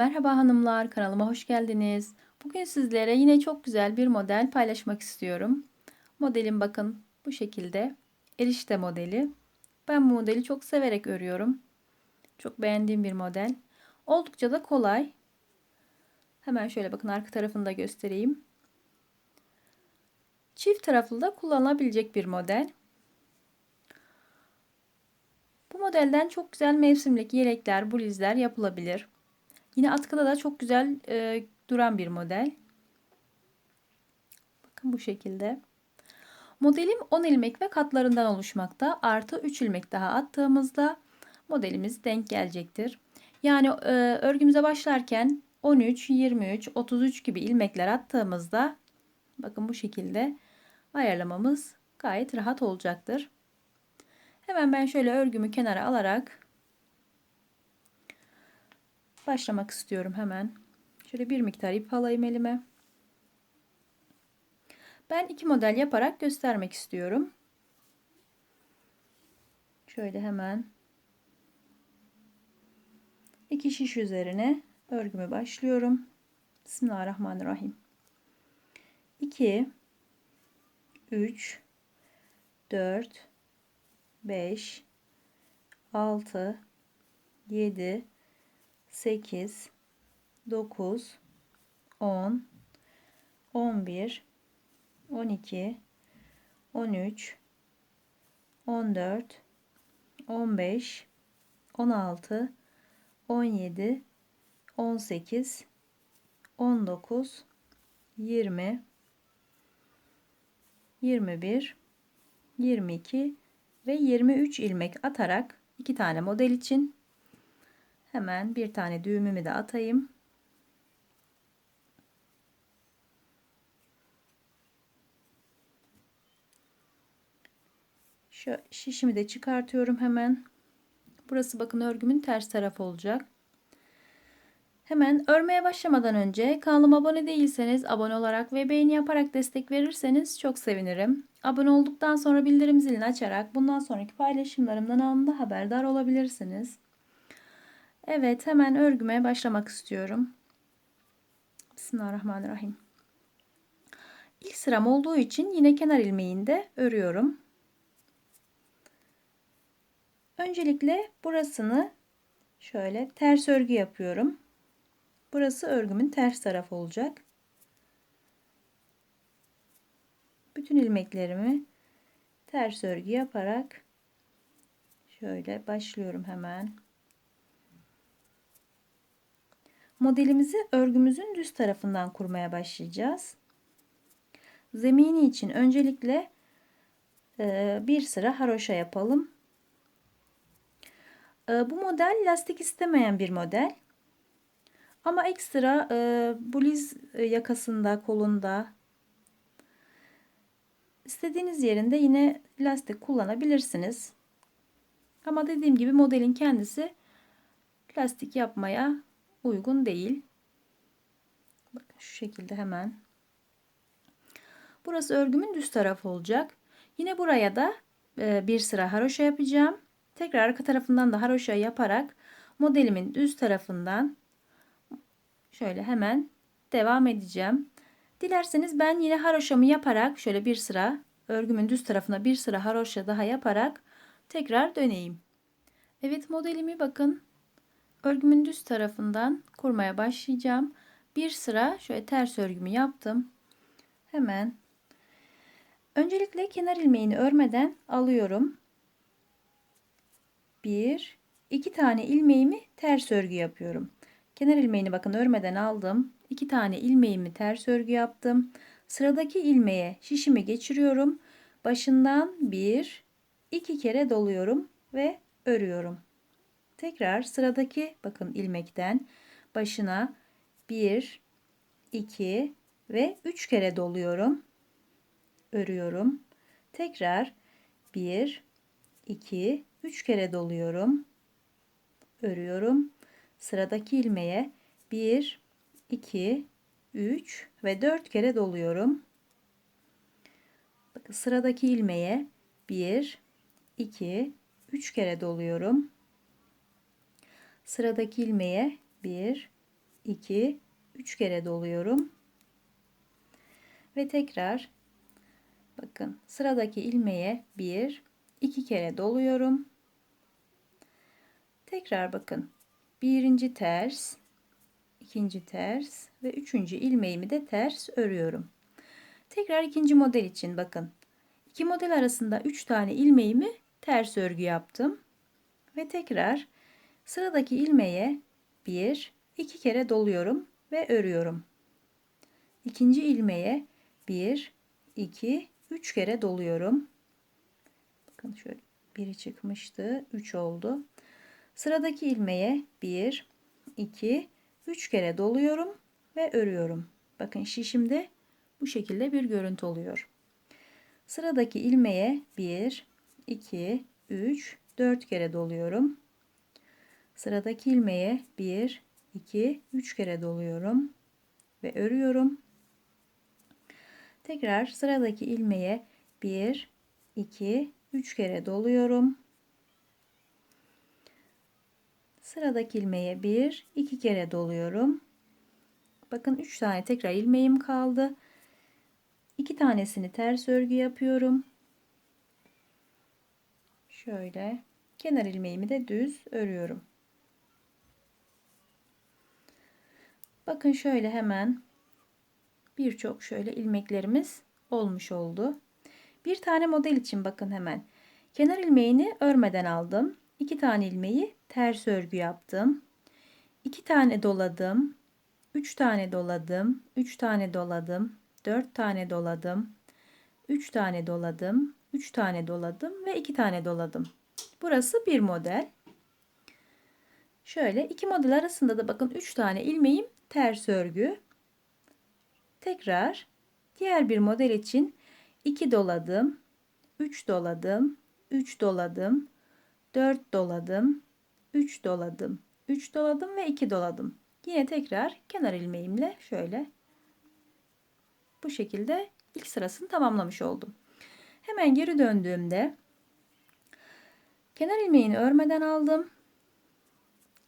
Merhaba hanımlar, kanalıma hoş geldiniz. Bugün sizlere yine çok güzel bir model paylaşmak istiyorum. Modelim bakın bu şekilde. Erişte modeli. Ben bu modeli çok severek örüyorum. Çok beğendiğim bir model. Oldukça da kolay. Hemen şöyle bakın arka tarafını da göstereyim. Çift taraflı da kullanılabilecek bir model. Bu modelden çok güzel mevsimlik yelekler, bluzlar yapılabilir. Yine atkıda da çok güzel e, duran bir model. Bakın bu şekilde. Modelim 10 ilmek ve katlarından oluşmakta. Artı 3 ilmek daha attığımızda modelimiz denk gelecektir. Yani e, örgümüze başlarken 13, 23, 33 gibi ilmekler attığımızda bakın bu şekilde ayarlamamız gayet rahat olacaktır. Hemen ben şöyle örgümü kenara alarak başlamak istiyorum hemen. Şöyle bir miktar ip alayım elime. Ben iki model yaparak göstermek istiyorum. Şöyle hemen iki şiş üzerine örgümü başlıyorum. Bismillahirrahmanirrahim. 2 3 4 5 6 7 8 9 10 11 12 13 14 15 16 17 18 19 20 21 22 ve 23 ilmek atarak iki tane model için hemen bir tane düğümümü de atayım. Şu şişimi de çıkartıyorum hemen. Burası bakın örgümün ters tarafı olacak. Hemen örmeye başlamadan önce kanalıma abone değilseniz abone olarak ve beğeni yaparak destek verirseniz çok sevinirim. Abone olduktan sonra bildirim zilini açarak bundan sonraki paylaşımlarımdan anında haberdar olabilirsiniz. Evet hemen örgüme başlamak istiyorum. Bismillahirrahmanirrahim. İlk sıram olduğu için yine kenar ilmeğinde örüyorum. Öncelikle burasını şöyle ters örgü yapıyorum. Burası örgümün ters tarafı olacak. Bütün ilmeklerimi ters örgü yaparak şöyle başlıyorum hemen. Modelimizi örgümüzün düz tarafından kurmaya başlayacağız. Zemini için öncelikle e, bir sıra haroşa yapalım. E, bu model lastik istemeyen bir model. Ama ekstra e, bluz yakasında, kolunda istediğiniz yerinde yine lastik kullanabilirsiniz. Ama dediğim gibi modelin kendisi lastik yapmaya uygun değil. Bakın şu şekilde hemen. Burası örgümün düz tarafı olacak. Yine buraya da e, bir sıra haroşa yapacağım. Tekrar arka tarafından da haroşa yaparak modelimin düz tarafından şöyle hemen devam edeceğim. Dilerseniz ben yine haroşamı yaparak şöyle bir sıra örgümün düz tarafına bir sıra haroşa daha yaparak tekrar döneyim. Evet modelimi bakın örgümün düz tarafından kurmaya başlayacağım. Bir sıra şöyle ters örgümü yaptım. Hemen öncelikle kenar ilmeğini örmeden alıyorum. Bir, iki tane ilmeğimi ters örgü yapıyorum. Kenar ilmeğini bakın örmeden aldım. iki tane ilmeğimi ters örgü yaptım. Sıradaki ilmeğe şişimi geçiriyorum. Başından bir, iki kere doluyorum ve örüyorum. Tekrar sıradaki bakın ilmekten başına 1 2 ve 3 kere doluyorum. Örüyorum. Tekrar 1 2 3 kere doluyorum. Örüyorum. Sıradaki ilmeğe 1 2 3 ve 4 kere doluyorum. Bakın sıradaki ilmeğe 1 2 3 kere doluyorum sıradaki ilmeğe 1 2 3 kere doluyorum. Ve tekrar bakın sıradaki ilmeğe 1 2 kere doluyorum. Tekrar bakın. Birinci ters, ikinci ters ve üçüncü ilmeğimi de ters örüyorum. Tekrar ikinci model için bakın. İki model arasında üç tane ilmeğimi ters örgü yaptım. Ve tekrar sıradaki ilmeğe bir, iki kere doluyorum ve örüyorum. İkinci ilmeğe bir, iki, üç kere doluyorum. Bakın şöyle biri çıkmıştı. Üç oldu. Sıradaki ilmeğe 1, 2, 3 kere doluyorum ve örüyorum. Bakın şişimde bu şekilde bir görüntü oluyor. Sıradaki ilmeğe 1, 2, 3, 4 kere doluyorum. Sıradaki ilmeğe 1, 2, 3 kere doluyorum ve örüyorum. Tekrar sıradaki ilmeğe 1, 2, 3 kere doluyorum Sıradaki ilmeğe bir, iki kere doluyorum. Bakın üç tane tekrar ilmeğim kaldı. İki tanesini ters örgü yapıyorum. Şöyle kenar ilmeğimi de düz örüyorum. Bakın şöyle hemen birçok şöyle ilmeklerimiz olmuş oldu. Bir tane model için bakın hemen kenar ilmeğini örmeden aldım. 2 tane ilmeği ters örgü yaptım. 2 tane doladım. 3 tane doladım. 3 tane doladım. 4 tane doladım. 3 tane doladım. 3 tane doladım ve 2 tane doladım. Burası bir model. Şöyle iki model arasında da bakın 3 tane ilmeğim ters örgü. Tekrar diğer bir model için 2 doladım. 3 doladım. 3 doladım. 4 doladım, 3 doladım, 3 doladım ve 2 doladım. Yine tekrar kenar ilmeğimle şöyle bu şekilde ilk sırasını tamamlamış oldum. Hemen geri döndüğümde kenar ilmeğini örmeden aldım.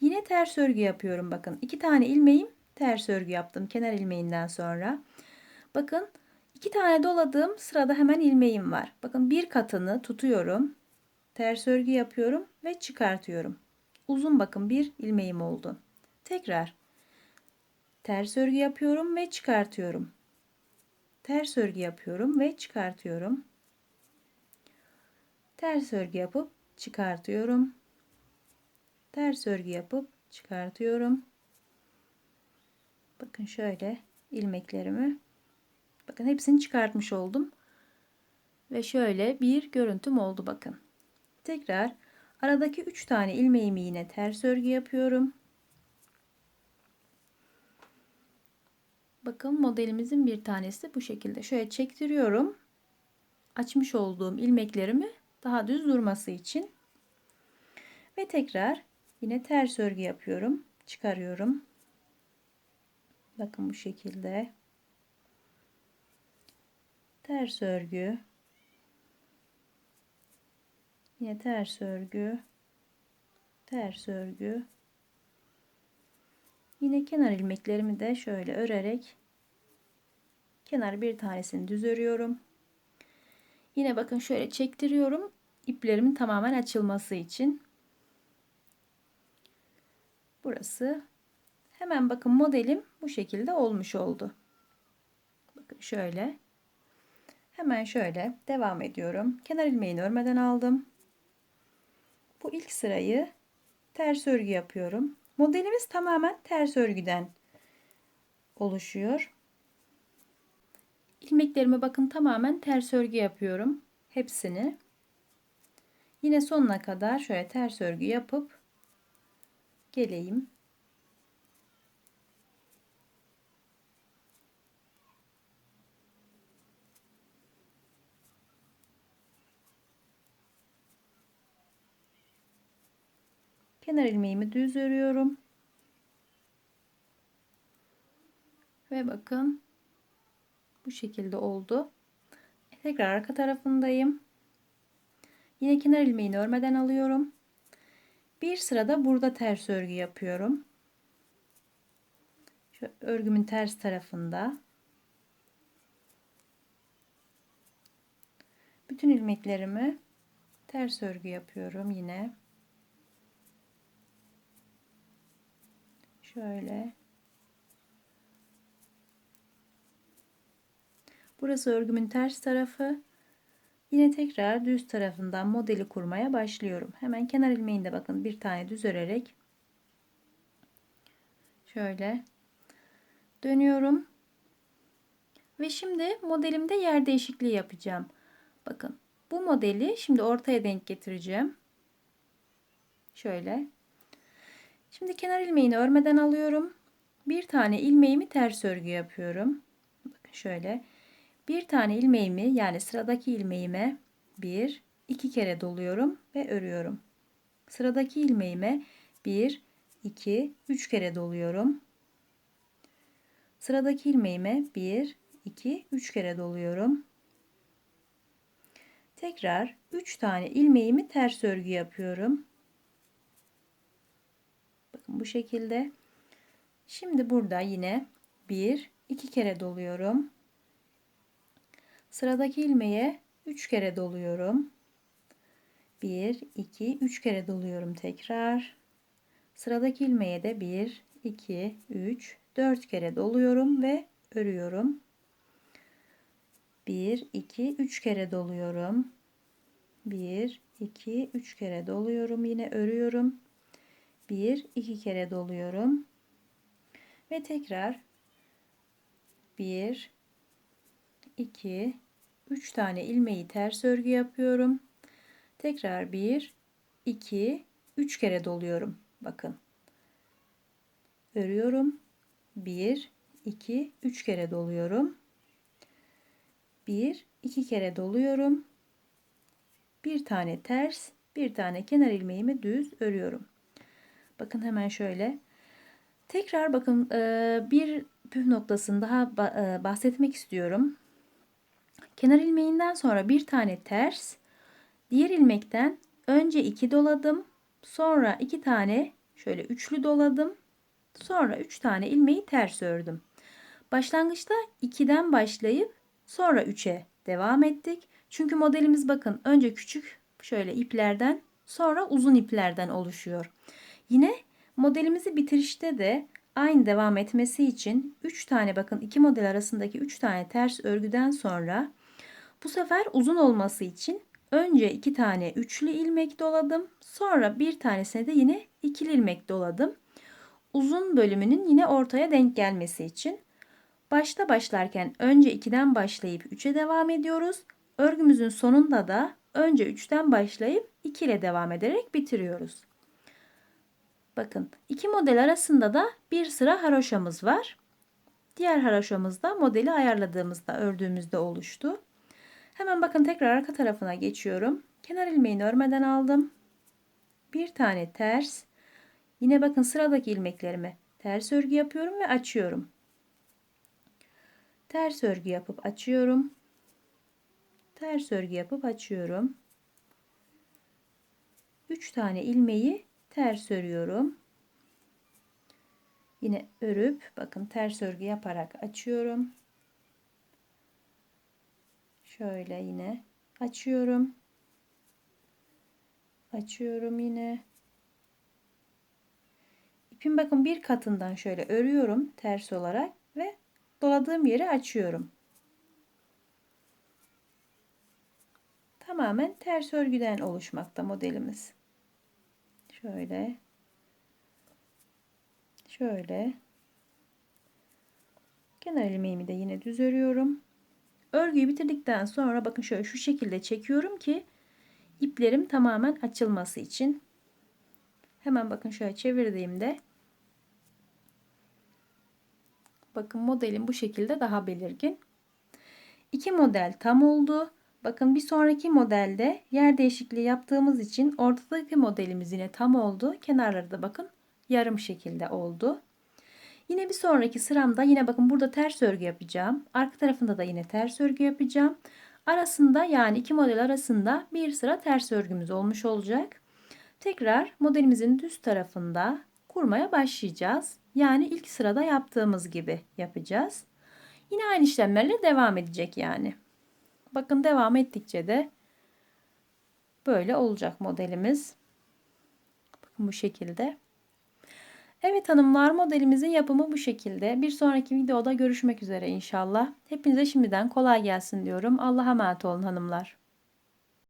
Yine ters örgü yapıyorum bakın. iki tane ilmeğim ters örgü yaptım kenar ilmeğinden sonra. Bakın iki tane doladığım sırada hemen ilmeğim var. Bakın bir katını tutuyorum ters örgü yapıyorum ve çıkartıyorum. Uzun bakın bir ilmeğim oldu. Tekrar ters örgü yapıyorum ve çıkartıyorum. Ters örgü yapıyorum ve çıkartıyorum. Ters örgü yapıp çıkartıyorum. Ters örgü yapıp çıkartıyorum. Bakın şöyle ilmeklerimi bakın hepsini çıkartmış oldum. Ve şöyle bir görüntüm oldu bakın. Tekrar aradaki 3 tane ilmeğimi yine ters örgü yapıyorum. Bakın modelimizin bir tanesi bu şekilde. Şöyle çektiriyorum. Açmış olduğum ilmeklerimi daha düz durması için. Ve tekrar yine ters örgü yapıyorum. Çıkarıyorum. Bakın bu şekilde. Ters örgü Yine ters örgü, ters örgü. Yine kenar ilmeklerimi de şöyle örerek kenar bir tanesini düz örüyorum. Yine bakın şöyle çektiriyorum iplerimin tamamen açılması için. Burası hemen bakın modelim bu şekilde olmuş oldu. Bakın şöyle. Hemen şöyle devam ediyorum. Kenar ilmeğini örmeden aldım. Bu ilk sırayı ters örgü yapıyorum. Modelimiz tamamen ters örgüden oluşuyor. İlmeklerime bakın tamamen ters örgü yapıyorum. Hepsini. Yine sonuna kadar şöyle ters örgü yapıp geleyim. Kenar ilmeğimi düz örüyorum. Ve bakın bu şekilde oldu. Tekrar arka tarafındayım. Yine kenar ilmeğini örmeden alıyorum. Bir sırada burada ters örgü yapıyorum. Şu örgümün ters tarafında bütün ilmeklerimi ters örgü yapıyorum yine. Şöyle. Burası örgümün ters tarafı. Yine tekrar düz tarafından modeli kurmaya başlıyorum. Hemen kenar ilmeğinde bakın bir tane düz örerek şöyle dönüyorum. Ve şimdi modelimde yer değişikliği yapacağım. Bakın bu modeli şimdi ortaya denk getireceğim. Şöyle. Şimdi kenar ilmeğini örmeden alıyorum. Bir tane ilmeğimi ters örgü yapıyorum. Bakın şöyle. Bir tane ilmeğimi yani sıradaki ilmeğime bir, iki kere doluyorum ve örüyorum. Sıradaki ilmeğime bir, iki, üç kere doluyorum. Sıradaki ilmeğime bir, iki, üç kere doluyorum. Tekrar üç tane ilmeğimi ters örgü yapıyorum. Bakın bu şekilde. Şimdi burada yine bir, iki kere doluyorum. Sıradaki ilmeğe 3 kere doluyorum. 1, 2, 3 kere doluyorum tekrar. Sıradaki ilmeğe de 1, 2, 3, 4 kere doluyorum ve örüyorum. 1, 2, 3 kere doluyorum. 1, 2, 3 kere doluyorum. Yine örüyorum. 1, 2 kere doluyorum. Ve tekrar 1, 2, 3 tane ilmeği ters örgü yapıyorum. Tekrar 1, 2, 3 kere doluyorum. Bakın. Örüyorum. 1, 2, 3 kere doluyorum. 1, 2 kere doluyorum. Bir tane ters, bir tane kenar ilmeğimi düz örüyorum. Bakın hemen şöyle. Tekrar bakın bir püf noktasını daha bahsetmek istiyorum. Kenar ilmeğinden sonra bir tane ters, diğer ilmekten önce iki doladım, sonra iki tane şöyle üçlü doladım, sonra üç tane ilmeği ters ördüm. Başlangıçta 2'den başlayıp sonra 3'e devam ettik. Çünkü modelimiz bakın önce küçük şöyle iplerden sonra uzun iplerden oluşuyor. Yine modelimizi bitirişte de aynı devam etmesi için 3 tane bakın iki model arasındaki 3 tane ters örgüden sonra bu sefer uzun olması için önce iki tane üçlü ilmek doladım. Sonra bir tanesine de yine ikili ilmek doladım. Uzun bölümünün yine ortaya denk gelmesi için. Başta başlarken önce 2'den başlayıp 3'e devam ediyoruz. Örgümüzün sonunda da önce 3'ten başlayıp 2 ile devam ederek bitiriyoruz. Bakın iki model arasında da bir sıra haroşamız var. Diğer haroşamız da modeli ayarladığımızda ördüğümüzde oluştu. Hemen bakın tekrar arka tarafına geçiyorum. Kenar ilmeğini örmeden aldım. Bir tane ters. Yine bakın sıradaki ilmeklerimi ters örgü yapıyorum ve açıyorum. Ters örgü yapıp açıyorum. Ters örgü yapıp açıyorum. 3 tane ilmeği ters örüyorum. Yine örüp bakın ters örgü yaparak açıyorum. Şöyle yine açıyorum. Açıyorum yine. İpin bakın bir katından şöyle örüyorum ters olarak ve doladığım yeri açıyorum. Tamamen ters örgüden oluşmakta modelimiz. Şöyle. Şöyle. Kenar ilmeğimi de yine düz örüyorum. Örgüyü bitirdikten sonra bakın şöyle şu şekilde çekiyorum ki iplerim tamamen açılması için. Hemen bakın şöyle çevirdiğimde bakın modelim bu şekilde daha belirgin. İki model tam oldu. Bakın bir sonraki modelde yer değişikliği yaptığımız için ortadaki modelimiz yine tam oldu. Kenarları da bakın yarım şekilde oldu. Yine bir sonraki sıramda yine bakın burada ters örgü yapacağım. Arka tarafında da yine ters örgü yapacağım. Arasında yani iki model arasında bir sıra ters örgümüz olmuş olacak. Tekrar modelimizin düz tarafında kurmaya başlayacağız. Yani ilk sırada yaptığımız gibi yapacağız. Yine aynı işlemlerle devam edecek yani. Bakın devam ettikçe de böyle olacak modelimiz. Bakın bu şekilde. Evet hanımlar modelimizin yapımı bu şekilde. Bir sonraki videoda görüşmek üzere inşallah. Hepinize şimdiden kolay gelsin diyorum. Allah'a emanet olun hanımlar.